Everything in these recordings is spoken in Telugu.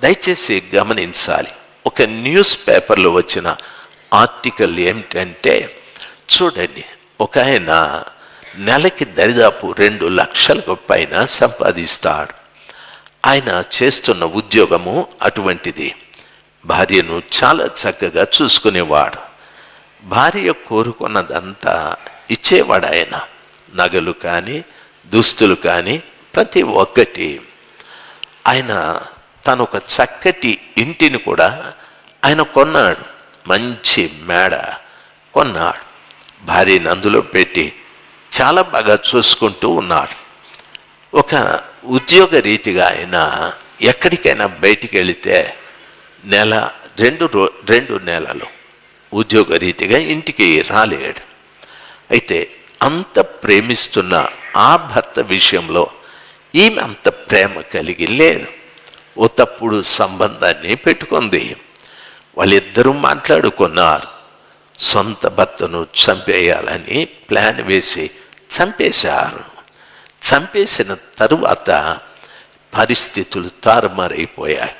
దయచేసి గమనించాలి. ఒక న్యూస్ పేపర్లో వచ్చిన ఆర్టికల్ ఏమిటంటే చూడండి ఒక ఆయన నెలకి దరిదాపు రెండు లక్షలకు పైన సంపాదిస్తాడు. ఆయన చేస్తున్న ఉద్యోగము అటువంటిది. భార్యను చాలా చక్కగా చూసుకునేవాడు. భార్య కోరుకున్నదంతా ఇచ్చేవాడు ఆయన. నగలు కానీ దుస్తులు కానీ ప్రతి ఒక్కటి. ఆయన తను ఒక చక్కటి ఇంటిని కూడా ఆయన కొన్నాడు. మంచి మేడ కొన్నాడు. భార్యను అందులో పెట్టి చాలా బాగా చూసుకుంటూ ఉన్నాడు. ఒక ఉద్యోగ రీతిగా ఆయన ఎక్కడికైనా బయటికి వెళితే నెల రెండు రో రెండు నెలలు ఉద్యోగ రీతిగా ఇంటికి రాలేడు. అయితే అంత ప్రేమిస్తున్న ఆ భర్త విషయంలో ఈమె అంత ప్రేమ కలిగి లేదు ఓ తప్పుడు సంబంధాన్ని పెట్టుకుంది. వాళ్ళిద్దరూ మాట్లాడుకున్నారు. సొంత భర్తను చంపేయాలని ప్లాన్ వేసి చంపేశారు. చంపేసిన తరువాత పరిస్థితులు తారుమారైపోయాయి.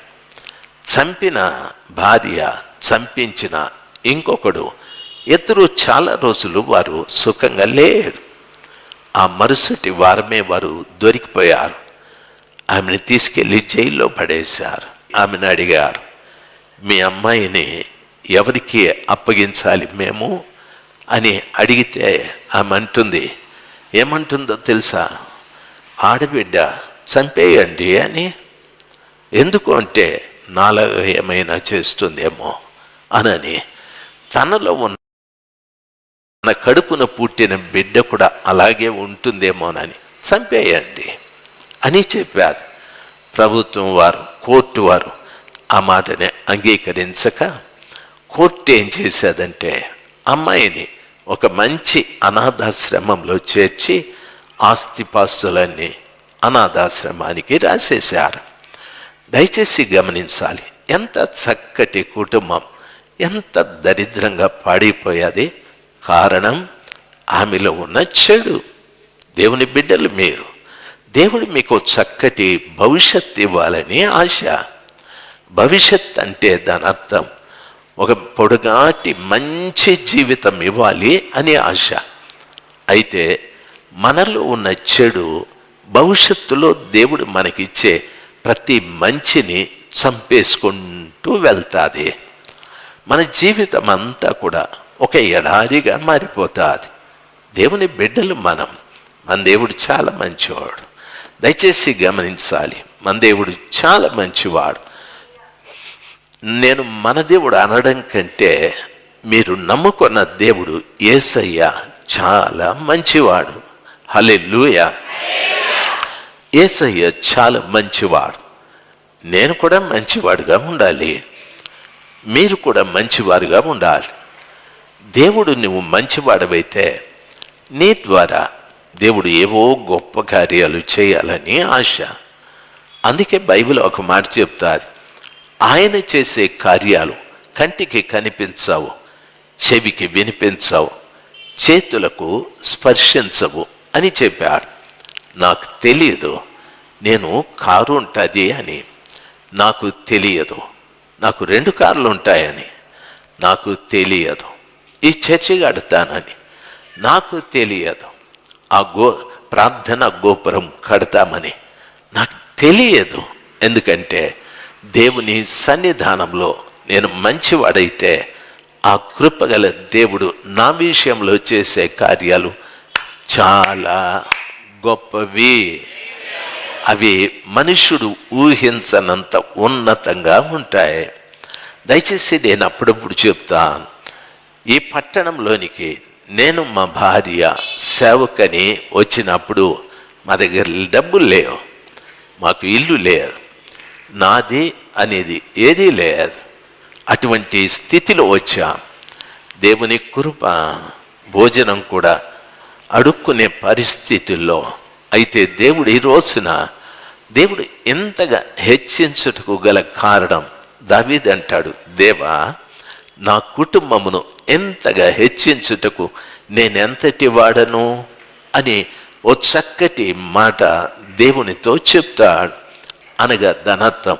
చంపిన భార్య చంపించిన ఇంకొకడు ఇద్దరు చాలా రోజులు వారు సుఖంగా లేరు. ఆ మరుసటి వారమే వారు దొరికిపోయారు. ఆమెను తీసుకెళ్ళి జైల్లో పడేశారు. ఆమెను అడిగారు మీ అమ్మాయిని ఎవరికి అప్పగించాలి మేము? అని అడిగితే ఆమె అంటుంది ఏమంటుందో తెలుసా? ఆడబిడ్డ చంపేయండి అని. ఎందుకు అంటే నాలో ఏమైనా చేస్తుందేమో అనని. తనలో ఉన్న తన కడుపున పుట్టిన బిడ్డ కూడా అలాగే ఉంటుందేమోనని. చంపేయండి. అని చెప్పారు. ప్రభుత్వం వారు కోర్టు వారు ఆ మాటని అంగీకరించక కోర్టు ఏం చేసేదంటే అమ్మాయిని ఒక మంచి అనాథాశ్రమంలో చేర్చి ఆస్తిపాస్తులన్నీ అనాథాశ్రమానికి రాసేశారు. దయచేసి గమనించాలి ఎంత చక్కటి కుటుంబం ఎంత దరిద్రంగా పాడిపోయేది. కారణం ఆమెలో ఉన్న చెడు. దేవుని బిడ్డలు మీరు. దేవుడు మీకు చక్కటి భవిష్యత్ ఇవ్వాలని ఆశ. భవిష్యత్ అంటే దాని అర్థం ఒక పొడుగాటి మంచి జీవితం ఇవ్వాలి అని ఆశ. అయితే మనలో ఉన్న చెడు భవిష్యత్తులో దేవుడు మనకిచ్చే ప్రతి మంచిని చంపేసుకుంటూ వెళ్తాది. మన జీవితం అంతా కూడా ఒక ఎడారిగా మారిపోతుంది. దేవుని బిడ్డలు మనం. మన దేవుడు చాలా మంచివాడు దయచేసి గమనించాలి. మన దేవుడు చాలా మంచివాడు. నేను మన దేవుడు అనడం కంటే మీరు నమ్ముకున్న దేవుడు ఏసయ్య చాలా మంచివాడు. హలే ఏసయ్య చాలా మంచివాడు. నేను కూడా మంచివాడుగా ఉండాలి. మీరు కూడా మంచివారుగా ఉండాలి. దేవుడు నువ్వు మంచివాడవైతే నీ ద్వారా దేవుడు ఏవో గొప్ప కార్యాలు చేయాలని ఆశ. అందుకే బైబిల్ ఒక మాట చెప్తారు ఆయన చేసే కార్యాలు కంటికి కనిపించవు చెవికి వినిపించవు చేతులకు స్పర్శించవు అని చెప్పాడు. నాకు తెలియదు నేను కారు ఉంటుంది అని. నాకు తెలియదు నాకు రెండు కార్లు ఉంటాయని. నాకు తెలియదు ఈ చర్చి కడతానని. నాకు తెలియదు ఆ గో ప్రార్థన గోపురం కడతామని. నాకు తెలియదు. ఎందుకంటే దేవుని సన్నిధానంలో నేను మంచివాడైతే ఆ కృపగల దేవుడు నా విషయంలో చేసే కార్యాలు చాలా గొప్పవి. అవి మనుషుడు ఊహించనంత ఉన్నతంగా ఉంటాయి. దయచేసి నేను అప్పుడప్పుడు చెప్తాను. ఈ పట్టణంలోనికి నేను మా భార్య సేవకని వచ్చినప్పుడు మా దగ్గర డబ్బులు లేవు. మాకు ఇల్లు లేదు. నాది అనేది ఏదీ లేదు. అటువంటి స్థితిలో వచ్చాం. దేవుని కృప భోజనం కూడా అడుక్కునే పరిస్థితుల్లో అయితే దేవుడు ఈ రోజున దేవుడు ఎంతగా హెచ్చించుటకు గల కారణం దావీదంటాడు దేవా నా కుటుంబమును ఎంతగా హెచ్చించుటకు నేనెంతటి వాడను? అని ఓ చక్కటి మాట దేవునితో చెప్తాడు. అనగా ధనత్వం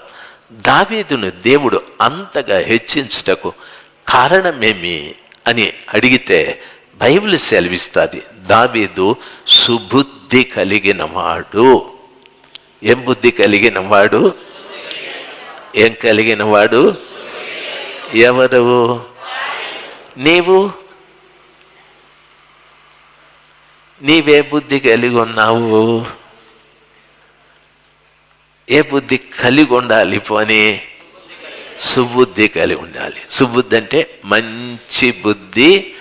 దావీదును దేవుడు అంతగా హెచ్చించుటకు కారణమేమి అని అడిగితే బైబిల్ సెలవిస్తుంది దావీదు సుబుద్ధి కలిగిన వాడు. ఏం బుద్ధి కలిగిన వాడు? ఏం కలిగిన వాడు? ఎవరు నీవు? నీవే బుద్ధి కలిగి ఉన్నావు. ఏ బుద్ధి కలిగి ఉండాలి పోనీ? సుబుద్ధి కలిగి ఉండాలి. సుబుద్ధి అంటే మంచి బుద్ధి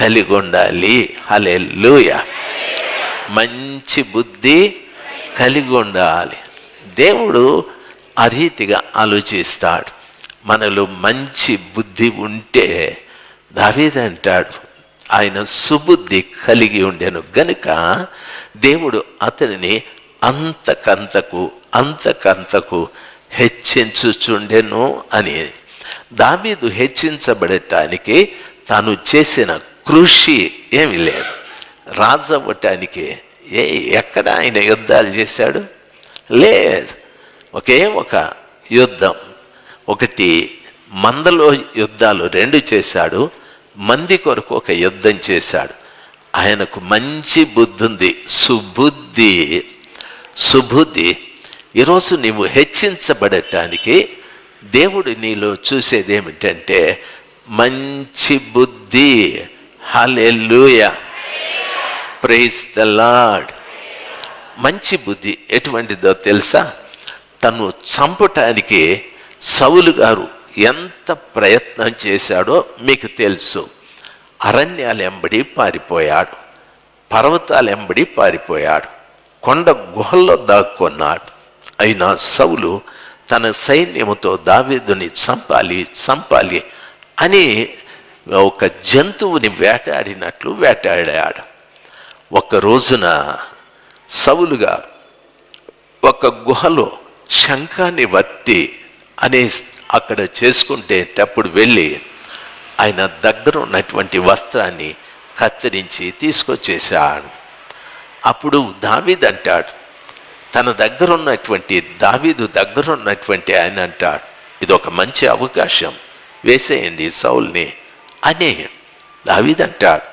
కలిగి ఉండాలి. హలెల్లుయ. మంచి బుద్ధి కలిగి ఉండాలి. దేవుడు ఆ రీతిగా ఆలోచిస్తాడు. మనలో మంచి బుద్ధి ఉంటే దావేదంటాడు ఆయన సుబుద్ధి కలిగి ఉండెను. గనుక దేవుడు అతనిని అంతకంతకు అంతకంతకు హెచ్చించుచుండెను అని దావీదు హెచ్చించబడటానికి తాను చేసిన కృషి ఏమి లేదు. రాజు అవ్వటానికి ఏ ఎక్కడ ఆయన యుద్ధాలు చేశాడు? లేదు. ఒకే ఒక యుద్ధం. ఒకటి మందలో యుద్ధాలు రెండు చేశాడు మంది కొరకు ఒక యుద్ధం చేశాడు. ఆయనకు మంచి బుద్ధి ఉంది సుబుద్ధి సుబుద్ధి. ఈరోజు నీవు హెచ్చించబడటానికి దేవుడు నీలో చూసేది ఏమిటంటే మంచి బుద్ధి. హలెల్లుయ. ప్రైజ్ ద లాడ్ మంచి బుద్ధి ఎటువంటిదో తెలుసా? తను చంపటానికి సౌలు గారు ఎంత ప్రయత్నం చేశాడో మీకు తెలుసు. అరణ్యాలెంబడి పారిపోయాడు. పర్వతాలెంబడి పారిపోయాడు. కొండ గుహల్లో దాక్కున్నాడు. అయినా సౌలు తన సైన్యముతో దావీదుని చంపాలి చంపాలి అని ఒక జంతువుని వేటాడినట్లు వేటాడాడు. ఒక రోజున సవులుగా ఒక గుహలో శంఖాన్ని వత్తి అనే అక్కడ చేసుకుంటేటప్పుడు వెళ్ళి ఆయన దగ్గర ఉన్నటువంటి వస్త్రాన్ని కత్తిరించి తీసుకొచ్చేసాడు అప్పుడు దావీద్ అంటాడు తన దగ్గర ఉన్నటువంటి దావీదు దగ్గర ఉన్నటువంటి ఆయన అంటాడు ఇది ఒక మంచి అవకాశం వేసేయండి సౌల్ని అనే దావీద్ అంటాడు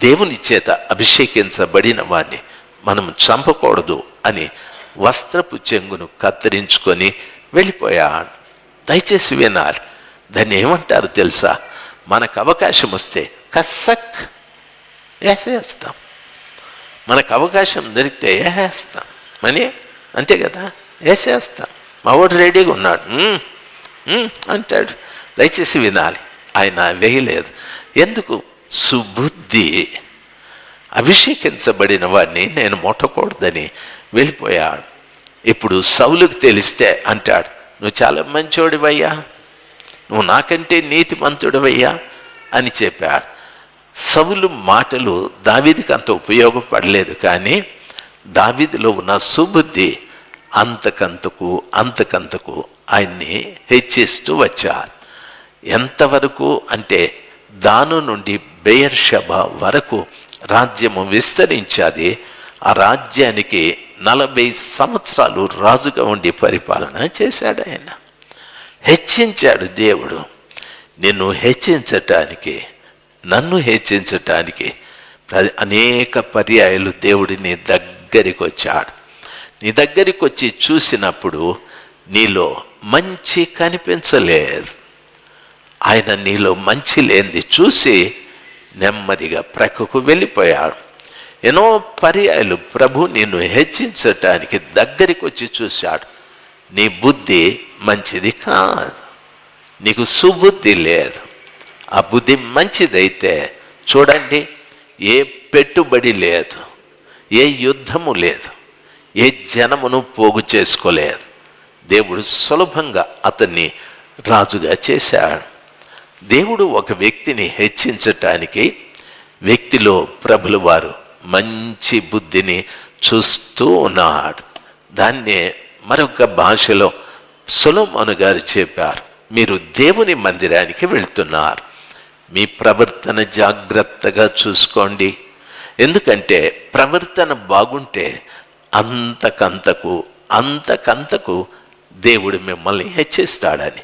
దేవుని చేత అభిషేకించబడిన వాడిని మనం చంపకూడదు అని వస్త్రపు చెంగును కత్తిరించుకొని వెళ్ళిపోయాడు. దయచేసి వినాలి. దాన్ని ఏమంటారు తెలుసా? మనకు అవకాశం వస్తే కసక్ వేసేస్తాం మనకు అవకాశం దొరికితే వేసేస్తాం మనీ? అంతే కదా? వేసేస్తాం మా వాడు రెడీగా ఉన్నాడు. అంటాడు. దయచేసి వినాలి. ఆయన వేయలేదు. ఎందుకు? సుబుద్ధి. అభిషేకించబడిన వాడిని నేను ముట్టకూడదని వెళ్ళిపోయాడు. ఇప్పుడు సౌలుకు తెలిస్తే అంటాడు నువ్వు చాలా మంచోడివయ్యా. నువ్వు నాకంటే నీతిమంతుడివయ్యా అని చెప్పాడు. సవులు మాటలు దావీదికి అంత ఉపయోగపడలేదు కానీ దావీదిలో ఉన్న సుబుద్ధి అంతకంతకు అంతకంతకు ఆయన్ని హెచ్చిస్తూ వచ్చారు. ఎంతవరకు అంటే దాను నుండి బెయర్షభ వరకు రాజ్యము విస్తరించాది. ఆ రాజ్యానికి నలభై సంవత్సరాలు రాజుగా ఉండి పరిపాలన చేశాడు ఆయన. హెచ్చించాడు దేవుడు నిన్ను హెచ్చించటానికి నన్ను హెచ్చించటానికి ప్ర- అనేక పర్యాయాలు దేవుడి నీ దగ్గరికి వచ్చాడు. నీ దగ్గరికి వచ్చి చూసినప్పుడు నీలో మంచి కనిపించలేదు. ఆయన నీలో మంచి లేనిది చూసి నెమ్మదిగా ప్రక్కకు వెళ్ళిపోయాడు. ఎన్నో పర్యాయాలు ప్రభు నిన్ను హెచ్చించటానికి దగ్గరికి వచ్చి చూశాడు. నీ బుద్ధి మంచిది కాదు. నీకు సుబుద్ధి లేదు. ఆ బుద్ధి మంచిదైతే చూడండి ఏ పెట్టుబడి లేదు ఏ యుద్ధము లేదు ఏ జనమును పోగు చేసుకోలేదు. దేవుడు సులభంగా అతన్ని రాజుగా చేశాడు. దేవుడు ఒక వ్యక్తిని హెచ్చించటానికి వ్యక్తిలో ప్రభుల వారు మంచి బుద్ధిని చూస్తూ ఉన్నాడు. దాన్నే మరొక భాషలో సొలొమోను గారు చెప్పారు. మీరు దేవుని మందిరానికి వెళ్తున్నారు. మీ ప్రవర్తన జాగ్రత్తగా చూసుకోండి. ఎందుకంటే ప్రవర్తన బాగుంటే అంతకంతకు అంతకంతకు దేవుడు మిమ్మల్ని హెచ్చిస్తాడని.